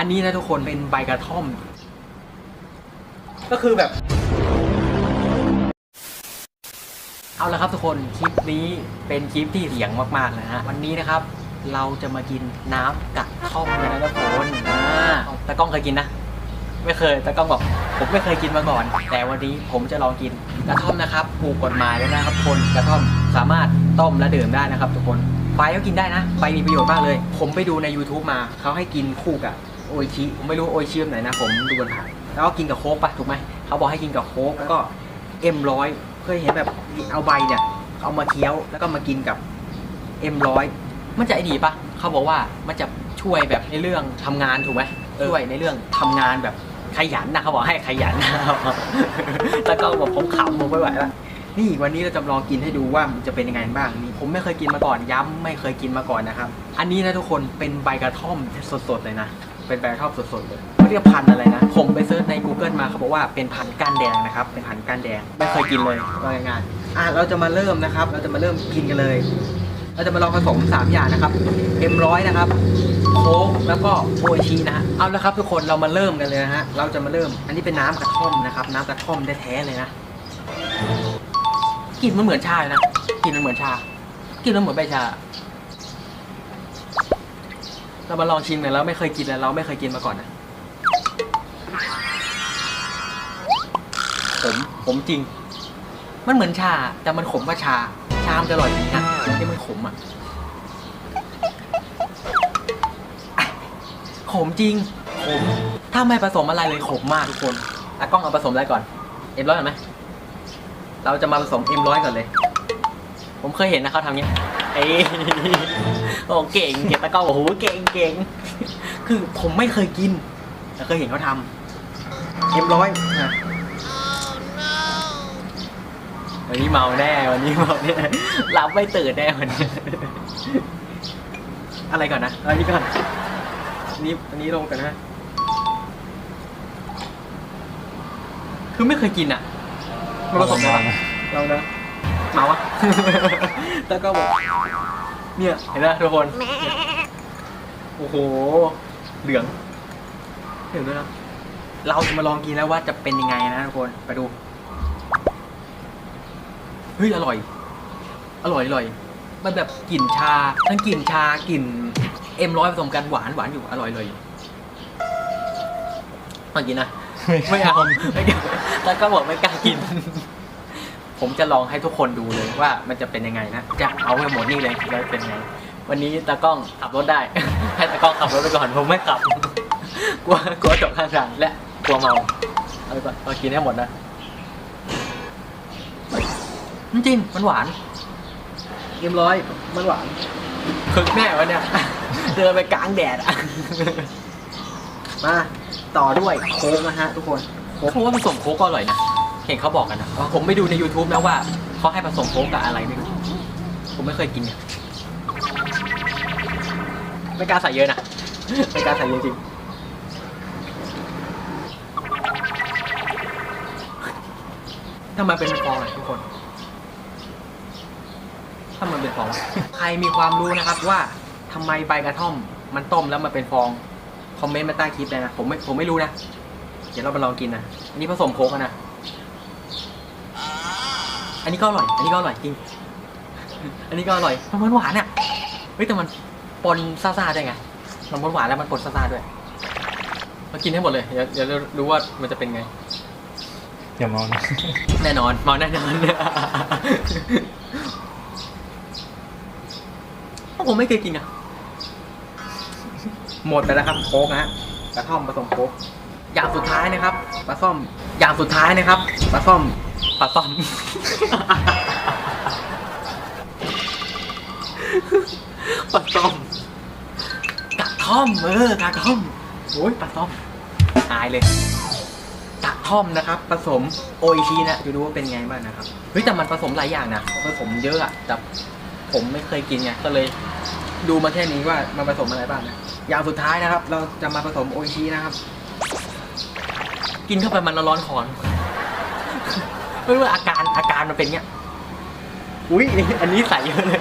อันนี้นะทุกคนเป็นใบกระท่อม ก็คือแบบ เอาละครับทุกคนคลิปนี้เป็นคลิปที่เสียงมากๆนะฮะวันนี้นะครับ เราจะมากินน้ำกระท่อมกันนะทุกคนอ่าตะกล้องเคยกินนะ ไม่เคยตะกล้องบอกผมไม่เคยกินมาก่อน แต่วันนี้ผมจะลองกินกระท่อมนะครับถูกกฎหมายแล้วนะครับทุกคนกระท่อมสามารถต้มและดื่มได้นะครับ ทุกคนใบก็กินได้นะใบมีประโยชน์มากเลย ผมไปดูใน YouTube มาเขาให้กินคู่กับ โออิชิผมไม่รู้โออิชิแบบไหนนะ ผมดูบนผ่านแล้วก็กินกับโค้กปะถูกไหมเขาบอกให้กินกับโค้กแล้วก็เอ็มร้อยเคยเห็นแบบเอาใบเนี่ยเอามาเคี้ยวแล้วก็มากินกับเอ็มร้อยมันจะไอดีปะเขาบอกว่ามันจะช่วยแบบในเรื่องทำงานถูกไหมช่วยในเรื่องทำงานแบบขยันนะเขาบอกให้ขยันนะครับแล้วก็บอกผมขำผมไม่ไหวแล้วนี่วันนี้เราจะลองกินให้ดูว่ามันจะเป็นยังไงบ้างนี่ผมไม่เคยกินมาก่อนย้ำไม่เคยกินมาก่อนนะครับ อันนี้นะทุกคนเป็นใบกระท่อมสดๆเลยนะ เป็นใบกระท่อมสดๆเลยเขาเรียกพันธุ์อะไรนะ ผมไปเซิร์ชใน Google มาเขาบอกว่าเป็นพันธุ์ก้านแดงนะครับ เป็นพันธุ์ก้านแดง ไม่เคยกินเลยว่าง่ายๆอะเราจะมาเริ่มนะครับ เราจะมาเริ่มกินกันเลย เราจะมาลองผสมสามอย่างนะครับเอ็มร้อยนะครับโค้กแล้วก็โอชินะฮะเอาละครับทุกคนเรามาเริ่มกันเลยนะฮะ เราจะมาเริ่ม อันนี้เป็นน้ำกระท่อมนะครับ น้ำกระท่อมแท้ๆเลยนะกลิ่นมันเหมือนชาเลยนะกลิ่นมันเหมือนชากลิ่นมันเหมือนใบชา เรามาลองชิมกันแล้วไม่เคยกินแล้วเราไม่เคยกินมาก่อนนะผมผมจริง มันเหมือนชา แต่มันขมกว่าชา ชามจะอร่อยจริงนะนี่มันขมอะขมจริงขมถ้าไม่ผสมอะไรเลยขมมากทุกคนตากล้องเอาผสมอะไรก่อนเอ็มร้อยก่อนไหมเราจะมาผสมเอ็มร้อยก่อนเลย ผมเคยเห็นนะเขาทำเนี้ย เอ้ยโอ้เก่งเก่งตากล้องโอ้โหเก่งเก่งคือผมไม่เคยกิน แต่เคยเห็นเขาทำเอ็มร้อยนะวันนี้เมาแน่วันนี้เมาแน่รับไม่ตื่นแน่วันนี้อะไรก่อนนะเอาอันนี้ก่อนอันนี้อันนี้ลงกันนะคือไม่เคยกินอะมันผสมอะไรวะลองนะ มาวะ แล้วก็บอกเนี่ยเห็นไหมทุกคนโอ้โห เหลืองเหลืองด้วยนะเราจะมาลองกินแล้วว่าจะเป็นยังไงนะทุกคนไปดูเฮ้ยอร่อย อร่อยอร่อยมันแบบกลิ่นชาทั้งกลิ่นชากลิ่นเอ็มร้อยผสมกันหวานหวานอยู่อร่อยเลยมากินนะไม่เอาไม่กล้าแล้วก็บอกไม่กล้ากิน ผมจะลองให้ทุกคนดูเลยว่ามันจะเป็นยังไงนะจะเอาไปหมดนี่เลยแล้วเป็นไง วันนี้ตากล้องขับรถได้ ให้ตากล้องขับรถไปก่อนผมไม่ขับ กลัวกลัวจบข้างทางและกลัวเมาเอาไปก่อนเอากินให้หมดนะจริงมันหวานเรียบร้อยมันหวานคึกแน่วะเนี่ยเดินไปกลางแดดอะมาต่อด้วยโค้กนะฮะทุกคนเขาว่าผสมโค้กก็อร่อยนะ เห็นเขาบอกกันนะผมไปดูใน YouTube นะว่าเขาให้ผสมโค้กกับอะไรไม่รู้ผมไม่เคยกินเนี่ยไม่กล้าใส่เยอะนะไม่กล้าใส่เยอะจริงทำไมเป็นฟองอะทุกคน ถ้ามันเป็นฟอง ใครมีความรู้นะครับว่าทำไมใบกระท่อม มันต้มแล้วมันเป็นฟอง คอมเมนต์มาใต้คลิปเลยนะ ผมไม่ผมไม่รู้นะ เดี๋ยวเราไปลองกินนะ อันนี้ผสมโค้กนะ อันนี้ก็อร่อย อันนี้ก็อร่อยจริง อันนี้ก็อร่อยมันหวานๆอะเฮ้ยแต่มันปนซ่าๆได้ไง มันหวานๆแล้วมันปนซ่าๆด้วยมากินให้หมดเลย เดี๋ยวเดี๋ยวรู้ว่ามันจะเป็นไง อย่ามองนะแน่นอนเมาแน่นอนผมไม่เคยกินอะ หมดไปแล้วครับโค้กนะฮะปลาท่อมผสมโค้ก อย่างสุดท้ายนะครับปลาส้มอย่างสุดท้ายนะครับปลาส้มปลาส้มปลาส้มกระท่อมเออกระท่อมโอ้ยปลาส้มตายเลยกระท่อมนะครับ ผสมโออิชินะดูดูว่าเป็นไงบ้างนะครับเฮ้ยแต่มันผสมหลายอย่างนะผสมเยอะอะแต่ผมไม่เคยกินไงก็เลยดูมาแค่นี้ว่ามันผสมอะไรบ้างนะอย่างสุดท้ายนะครับ เราจะมาผสมโออิชินะครับ กินเข้าไปมันร้อนๆคอนไม่รู้ว่าอาการอาการมันเป็นเงี้ย อุ้ยอันนี้ใส่เยอะเลย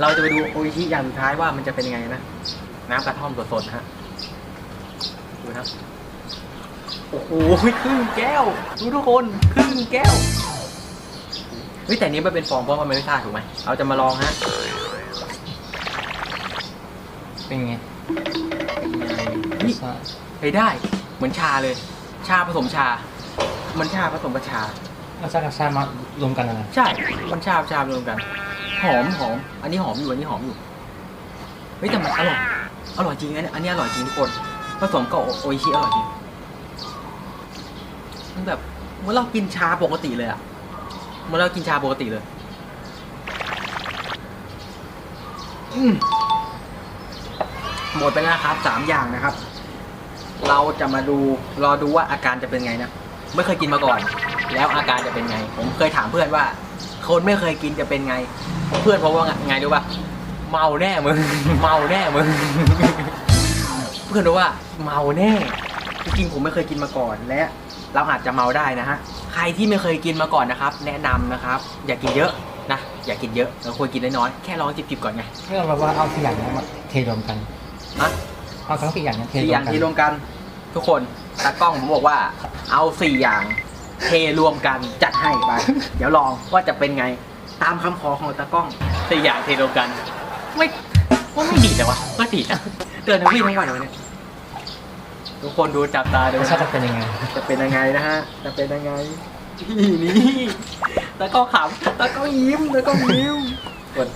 เราจะไปดูโออิชิอย่างสุดท้ายว่ามันจะเป็นยังไงนะ น้ำกระท่อมสดๆนะฮะนะ โอ้โหครึ่งแก้ว ดูทุกคนครึ่งแก้วเฮ้ยแต่อันนี้มันเป็นฟองเพราะมันไม่ท่าถูกไหมเราจะมาลองฮะ เป็นไงเฮ้ยรสชาติเฮ้ยได้ เหมือนชาเลย ชาผสมชา มันชาผสมกับชารสชาติกับชาติมารวมกันนะใช่ มันชาชารวมกัน หอมหอม อันนี้หอมอยู่ อันนี้หอมอยู่ เฮ้ยแต่มันอร่อย อร่อยจริงอันนี้อันนี้อร่อยจริงทุกคน ผสมกับโอโออิชิอร่อยจริง มันแบบเหมื่อนเรากินชาปกติเลยอะเหมื่อนเรากินชาปกติเลย อืมหมดไปแล้วนะครับสามอย่างนะครับ เราจะมาดูรอดูว่าอาการจะเป็นไงนะไม่เคยกินมาก่อน แล้วอาการจะเป็นไง ผมเคยถามเพื่อนว่า คนไม่เคยกินจะเป็นไง เพื่อนเพราะว่าไงรู้ป่ะเมาแน่มึงเมาแน่มึงเพื่อนรู้ว่าเมาแน่จริงๆผมไม่เคยกินมาก่อนและเราอาจจะเมาได้นะฮะใครที่ไม่เคยกินมาก่อนนะครับ แนะนำนะครับ อย่ากินเยอะนะอย่ากินเยอะเราควรกินน้อยๆแค่ลองจิบๆก่อนไงไม่ต้องแบบว่าเอาสี่อย่างนี้มาเทรวมกันฮะ เอาทั้งสี่อย่างนี้เทรสี่วอย่ามงกันที่รวมกัน ทุกคนตากล้องผมบอกว่า เอาสี่อย่างเทรวมกันจัดให้ไปเดี๋ยวลองว่าจะเป็นไงตามคำขอของตากล้องสี่อย่างเทรวมกัน ไม่ว่าไม่ดีแต่วะก็ดีนะเตือนทั้งพี่ทั้งวันเลยเนี่ยทุกคนดูจับตาดูรสนะชาติจะเป็นยังไง จะเป็นยังไงนะฮะ จะเป็นยังไงนี่นี่ตากล้องขำตากล้องยิ้มตากล้องยิ้มกด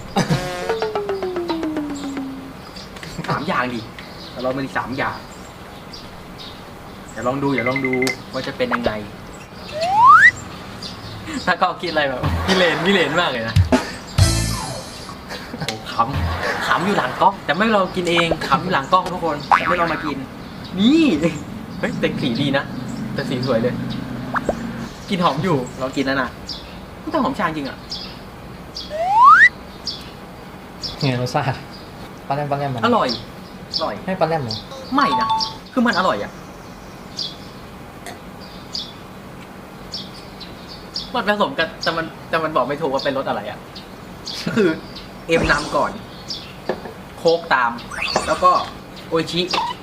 สามอย่างดิ แต่เราเป็นสามอย่างอย่าลองดูอย่าลองดูว่าจะเป็นยังไง ถ้าก็คิดอะไรแบบพี่เลนพี่เลนมากเลยนะโอ้ขำขำอยู่หลังกล้องแต่ไม่เรากินเองขำอยู่หลังกล้องทุกคนแต่ไม่เรามากิน นี่เฮ้ยแต่สีดีนะแต่สีสวยเลย กินหอมอยู่เรากินแล้วนะแต่หอมชาจริงอะไงรสชาติปลาแรมปลาแรมมันอร่อย อร่อย ให้ปลาแรมเหรอไม่นะ คือมันอร่อยอะ มันผสมกัน แต่มันแต่มันบอกไม่ถูกว่าเป็นรสอะไรอะ คือเอ็มนำก่อน โค้กตาม แล้วก็โออิชิ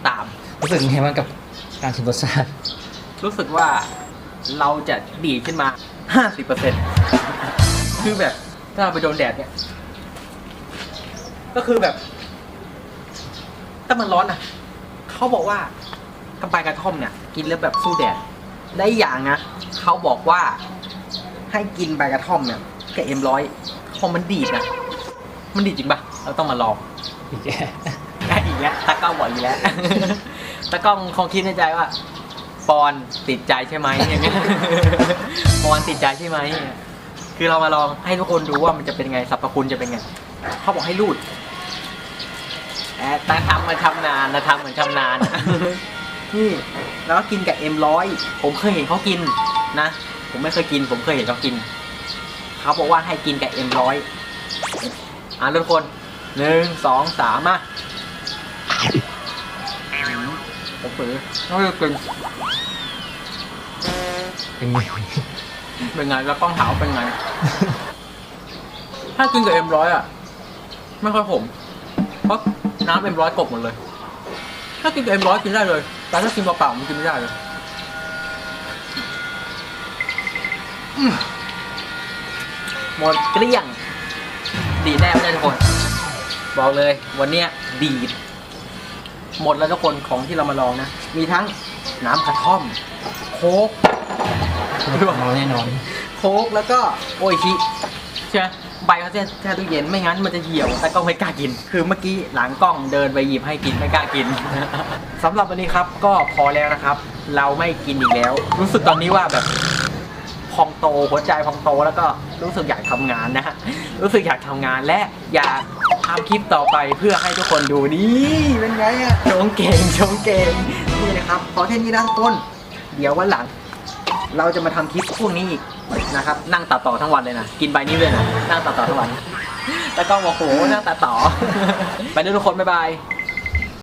ตาม รู้สึกยังไงบ้างกับการชิมรสชาติ รู้สึกว่าเราจะดีดขึ้นมา 50%คือแบบถ้าเราไปโดนแดดเนี่ย ก็คือแบบ ถ้ามันร้อนอะเขาบอกว่ากำปายกระท่อมเนี่ยกินแล้วแบบสู้แดดได้อย่างนะเขาบอกว่าให้กินใบกระท่อมเนี่ยกับเอ็มร้อยพอมันดีดนะมันดีดจริงปะเราต้องมาลองอีกแกได้อีกแล้วตากล้องบอกอีกแล้วตากล้องคงคิดในใจว่าปอนติดใจใช่ไหมอย่างเงี้ยปอนติดใจใช่ไหมคือเรามาลองให้ทุกคนดูว่ามันจะเป็นไงสรรพคุณจะเป็นไงเขาบอกให้รูดแต่ตาทำมันชำนาญนะทำเหมือนชำนาญนี่แล้วก็กินกับเอ็มร้อยผมเคยเห็นเขากินนะ ผมไม่เคยกิน ผมเคยเห็นเขากิน เขาบอกว่าให้กินกับเอ็มร้อยอะทุกคนหนึ่งสองสามมาผมเปิดน้องจะกินเป็นไงเป็นไงแล้วกล้องถามว่าเป็นไง ถ้ากินกับเอ็มร้อยอะ ไม่ค่อยขมเพราะ น้ำเอ็มร้อยกบหมดเลย ถ้ากินกับเอ็มร้อยกินได้เลย แต่ถ้ากินเปล่าๆมันกินไม่ได้เลยอืมหมดเกลี้ยง ดีแน่ไม่ได้ทุกคน บอกเลยวันเนี้ยดีด หมดแล้วทุกคนของที่เรามาลองนะ มีทั้งน้ำกระท่อม โค้กเมาแน่นอน โค้กแล้วก็โออิชิใช่ไหม ใบเขาจะแช่ตู้เย็นไม่งั้นมันจะเหี่ยวแต่ก็ไม่กล้ากิน คือเมื่อกี้หลังกล้องเดินไปหยิบให้กินไม่กล้ากินสำหรับวันนี้ครับก็พอแล้วนะครับ เราไม่กินอีกแล้ว รู้สึกตอนนี้ว่าแบบพองโตหัวใจพองโตแล้วก็รู้สึกอยากทำงานนะฮะรู้สึกอยากทำงานและอยากทำคลิปต่อไปเพื่อให้ทุกคนดูนี่เป็นไงอะชงเก่งชงเก่งนี่นะครับพอแค่นี้นะทุกคน เดี๋ยววันหลัง เราจะมาทำคลิปพวกนี้อีก นะครับ นั่งตัดต่อทั้งวันเลยนะ กินใบนี้เลยนะ นั่งตัดต่อทั้งวัน แล้วก็บอกโหนั่งตัดต่อ ไปด้วยทุกคน บ๊ายบาย